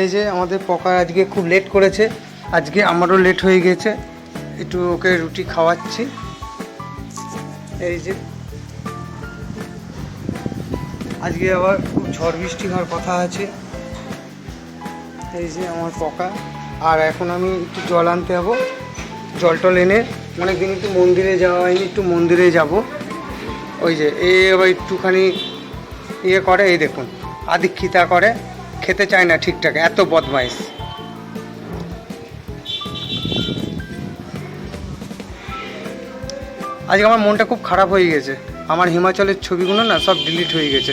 এই যে আমাদের পকা আজকে খুব লেট করেছে, আজকে আমারও লেট হয়ে গেছে, একটু ওকে রুটি খাওয়াচ্ছি। এই যে, আজকে আবার খুব ঝড় বৃষ্টি হওয়ার কথা আছে। এই যে আমার পকা, আর এখন আমি একটু জল আনতে যাব। জল টল এনে অনেকদিন একটু মন্দিরে যাওয়া হয়নি, একটু মন্দিরে যাব। ওই যে, এ আবার একটুখানি ইয়ে করে, এই দেখুন, আদিক্ষিতা করে। খেতে চায় না ঠিকঠাক, এত বদমাইশ। আজকে আমার মনটা খুব খারাপ হয়ে গেছে। আমার হিমাচলের ছবিগুলো না সব ডিলিট হয়ে গেছে।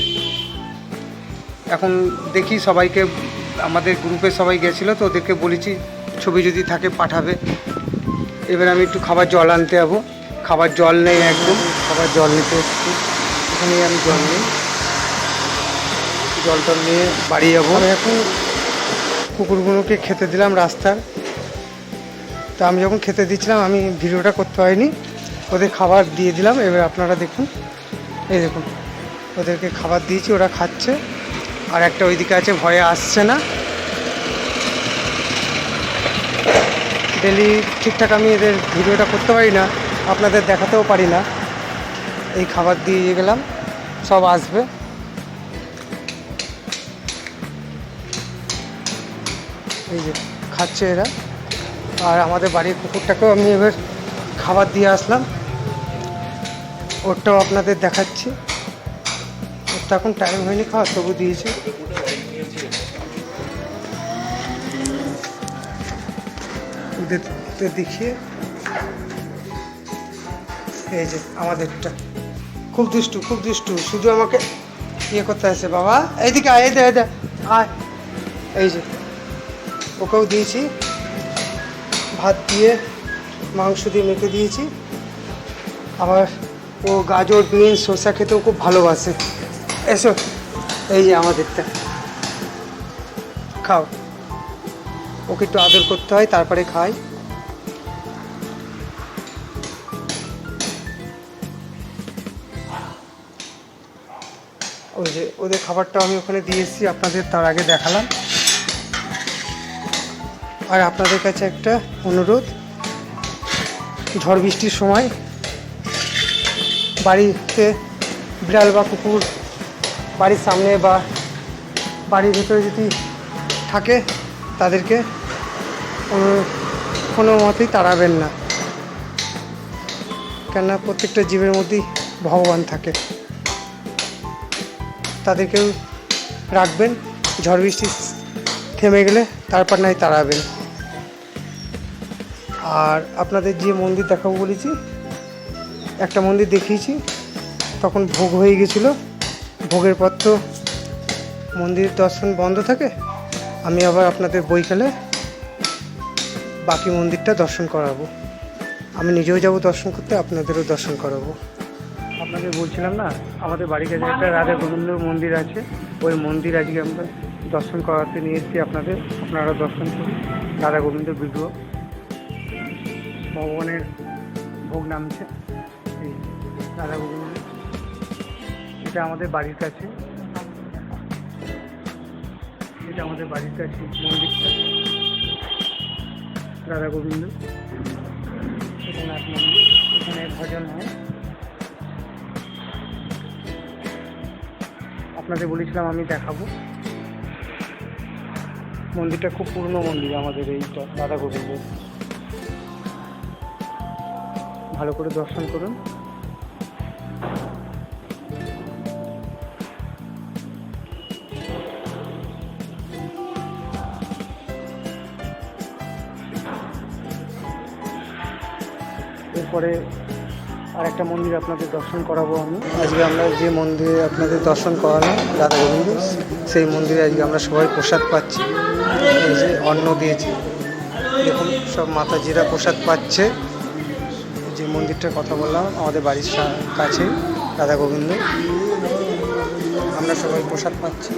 এখন দেখি সবাইকে, আমাদের গ্রুপে সবাই গেছিল তো ওদেরকে বলেছি, ছবি যদি থাকে পাঠাবে। এবার আমি একটু খাবার জল আনতে যাব। খাবার জল নেই একদম, খাবার জল নিতে এখানে আমি জল নিই। জল টল নিয়ে বাড়ি যাব। এখন কুকুরগুলোকে খেতে দিলাম রাস্তার। তা আমি যখন খেতে দিচ্ছিলাম, আমি ভিডিওটা করতে হয়নি ওদের খাবার দিয়ে দিলাম। এবার আপনারা দেখুন। এই দেখুন, ওদেরকে খাবার দিয়েছি, ওরা খাচ্ছে। আর একটা ওইদিকে আছে, ভয়ে আসছে না। ডেলি ঠিকঠাক আমি এদের ভিডিওটা করতে পারি না, আপনাদের দেখাতেও পারি না। এই খাবার দিয়ে গেলাম, সব আসবে। এই যে খাচ্ছে এরা। আর আমাদের বাড়ির কুকুরটাকেও আমি এবার খাবার দিয়ে আসলাম। ওরটাও আপনাদের দেখাচ্ছি। ওর তো এখন টাইম হয়নি খাওয়া তবু দিয়েছে। দেখিয়ে এই যে আমাদেরটা। খুব দুষ্টু খুব দুষ্টু। শুধু আমাকে ইয়ে করতে আসে, বাবা। এইদিকে আয় এই দে। আয়। এই যে। ওকেও দিয়েছি। ভাত দিয়ে মাংস দিয়ে মেখে দিয়েছি। আবার ও গাজর, বিনস শসা খেতেও খুব ভালোবাসে। এসো, এই যে আমাদেরটা খাও। ওকে একটু আদর করতে হয়, তারপরে খাই। ওই যে ওদের খাবারটা আমি ওখানে দিয়ে এসেছি, আপনাদের তার আগে দেখালাম। আর আপনাদের কাছে একটা অনুরোধ। ঝড় বৃষ্টির সময় বাড়িতে বিড়াল বা কুকুর বাড়ির সামনে বা বাড়ির ভেতরে যদি থাকে, তাদেরকে কোনো- মতেই তাড়াবেন না। কেননা প্রত্যেকটা জীবের মধ্যেই ভগবান থাকে। তাদেরকেও রাখবেন। ঝড় বৃষ্টি থেমে গেলে তারপর নাই তাড়াবেন। আর আপনাদের যে মন্দির দেখাবো বলেছি, একটা মন্দির দেখিয়েছি, তখন ভোগ হয়ে গেছিল। ভোগের পর তো মন্দির দর্শন বন্ধ থাকে। আমি আবার আপনাদের বইকালে বাকি মন্দিরটা দর্শন করাবো। আমি নিজেও যাব দর্শন করতে, আপনাদেরও দর্শন করাবো। আপনাদের বলছিলাম না, আমাদের বাড়ির কাছে একটা রাধা গোবিন্দ মন্দির আছে, ওই মন্দির আজকে আমরা দর্শন করাতে নিয়ে এসেছি আপনাদের। আপনারা দর্শন করুন, রাধা গোবিন্দ বিগ্রহ। ভগবানের ভোগ নামছে। এই রাধা গোবিন্দ এটা আমাদের বাড়ির কাছে। এটা আমাদের বাড়ির কাছে মন্দিরটা রাধা গোবিন্দ। এখানে ভজন হয়। আপনাদের বলেছিলাম আমি দেখাবো। মন্দিরটা খুব পুরনো মন্দির আমাদের এইটা রাধা গোবিন্দ ভালো করে দর্শন করুন। এরপরে আর একটা মন্দির আপনাদের দর্শন করাবো আমি। আজকে আমরা যে মন্দিরে আপনাদের দর্শন করালাম, রাধা গোবিন্দ, সেই মন্দিরে আজকে আমরা সবাই প্রসাদ পাচ্ছি। যে অন্ন দিয়েছি। দেখুন, সব মাতাজিরা প্রসাদ পাচ্ছে। যে মন্দিরটার কথা বললাম, আমাদের বাড়ির কাছে, রাধা গোবিন্দ। আমরা সবাই প্রসাদ পাচ্ছি।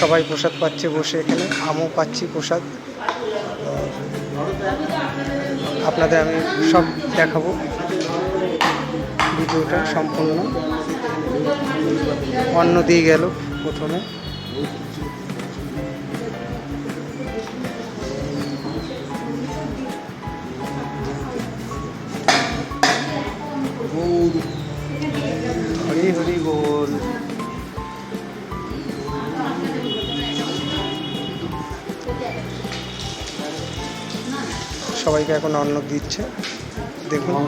সবাই প্রসাদ পাচ্ছে বসে এখানে, আমও পাচ্ছি প্রসাদ। আপনাদের আমি সব দেখাবো। ভিডিওটা সম্পূর্ণ। অন্য দিয়ে গেল। প্রথমে। হরি হরি সবাইকে এখন অন্ন দিচ্ছে। দেখুন।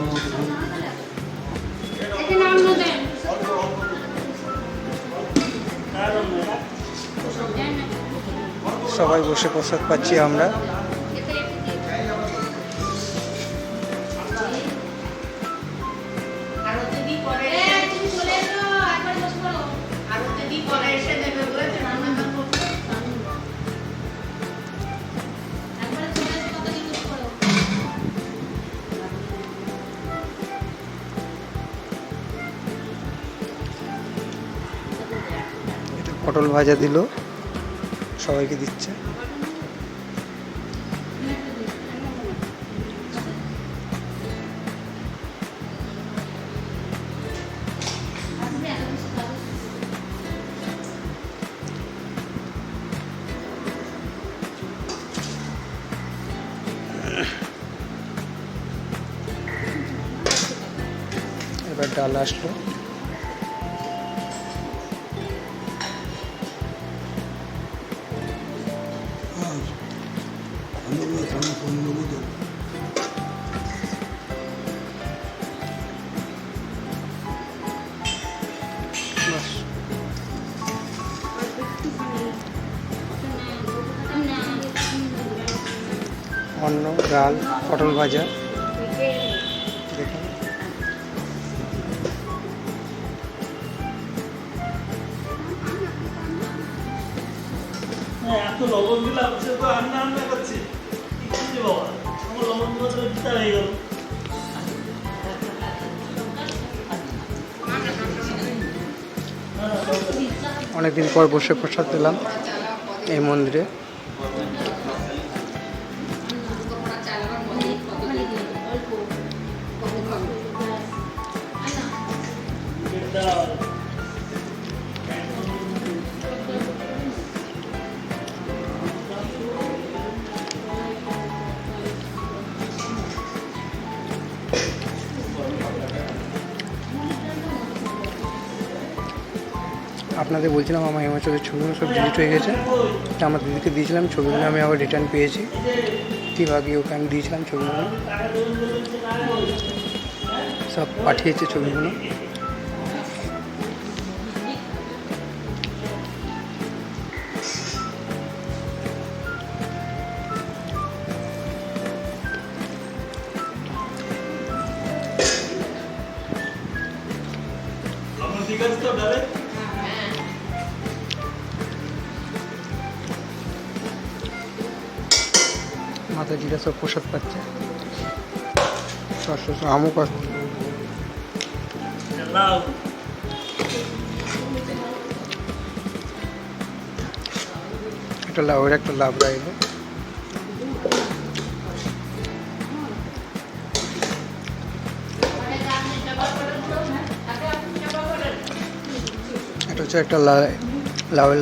এসে বসে জিজ্ঞেস পাচ্ছি আমরা। পটল ভাজা দিল। সবাইকে দিচ্ছে। এবার ডাল আসলো। অন্ন ডাল পটল ভাজা। দেখুন হ্যাঁ, এত লবণ দিলাম সে তো রান্না রান্না করছে কি বাবা? আমার লবণ দিলে তো পিতা হয়ে গেল। অনেকদিন পর বসে প্রসাদ পেলাম এই মন্দিরে। আপনাদের বলছিলাম আমার হিমাচলের ছবিগুলো সব ডিলিট হয়ে গেছে। আমার দিদিকে দিয়েছিলাম, ছবিগুলো আমি আবার রিটার্ন পেয়েছি। কি ভাবি, ওকে আমি দিয়েছিলাম ছবিগুলো। সব পাঠিয়েছে ছবিগুলো। সব প্রসাদ পাচ্ছে। আমও পাচ্ছে একটা লাভের একটা লাভ রাখল এটা হচ্ছে একটা লা- লাউয়ের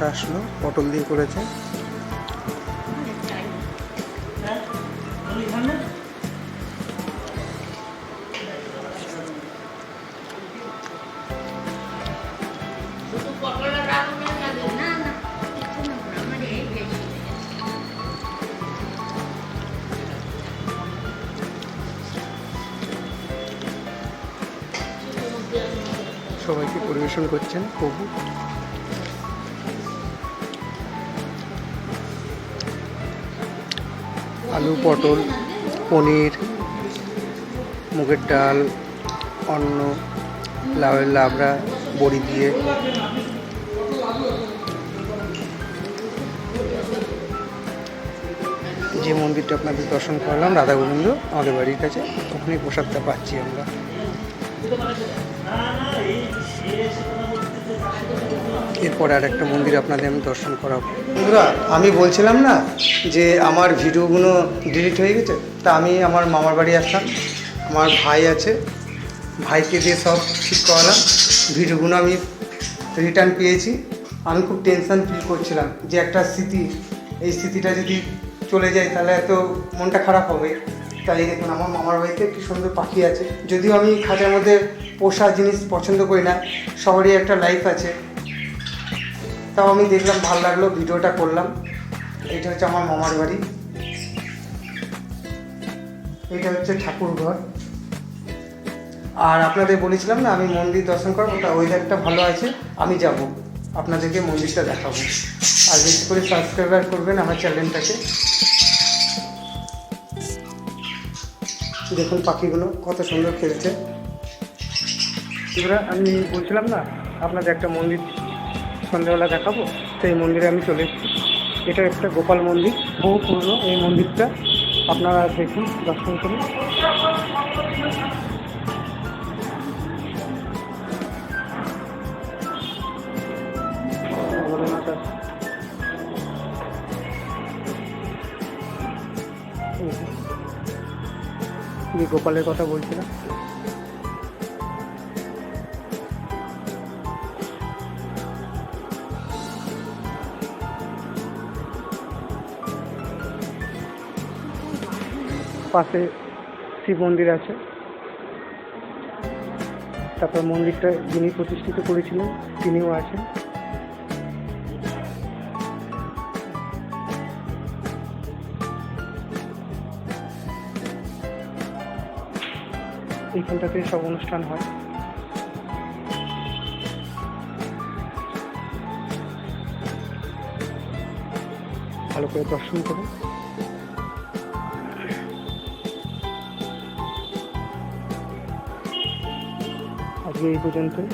শশা আসলো পটল দিয়ে করেছে। সবাইকে পরিবেশন করছেন প্রভু। আলু, পটল, পনির, মুগের ডাল, অন্ন, লাউয়ের লাবড়া, বড়ি দিয়ে। যে মন্দিরটা আপনাদের দর্শন করলাম, রাধা গোবিন্দ, আমাদের বাড়ির কাছে, ওখানেই প্রসাদটা পাচ্ছি আমরা। এরপরে আর একটা মন্দির আপনাদের আমি দর্শন করাবো। বন্ধুরা, আমি বলছিলাম না যে আমার ভিডিওগুলো ডিলিট হয়ে গেছে? তা আমি আমার মামার বাড়ি আসলাম। আমার ভাই আছে। ভাইকে দিয়ে সব ঠিক করালাম। ভিডিওগুলো আমি রিটার্ন পেয়েছি। আমি খুব টেনশন ফিল করছিলাম যে একটা স্মৃতি, এই স্মৃতিটা যদি চলে যায় তাহলে এত মনটা খারাপ হবে। তাই দেখুন, আমার মামার বাড়িতে কি সুন্দর পাখি আছে। যদিও আমি খাঁচার মধ্যে পোষা জিনিস পছন্দ করি না, সবারই একটা লাইফ আছে। তাও আমি দেখলাম, ভালো লাগল, ভিডিওটা করলাম। এটা হচ্ছে আমার মামার বাড়ি। এটা হচ্ছে ঠাকুর ঘর। আর আপনাদের বলেছিলাম না, আমি মন্দির দর্শন করব, তা ওয়েদারটা ভালো আছে, আমি যাব। আপনাদেরকে মন্দিরটা দেখাবো। আর বেশি করে সাবস্ক্রাইবার করবেন আমার চ্যানেলটাকে দেখুন পাখিগুলো কত সুন্দর খেলছে। আমি বলছিলাম না, আপনাদের একটা মন্দির সন্ধ্যাবেলা দেখাবো, সেই মন্দিরে আমি চলে এসেছি। এটা একটা গোপাল মন্দির, বহু পুরনো এই মন্দিরটা। আপনারা দেখুন, দর্শন করুন। গোপালের কথা বলছিলাম। পাশে শিব মন্দির আছে। তারপর মন্দিরটা যিনি প্রতিষ্ঠিত করেছিলেন, তিনিও আছেন। এইখানটাতে সব অনুষ্ঠান হয়। ভালো করে দর্শন করুন। আজকে এই পর্যন্তই।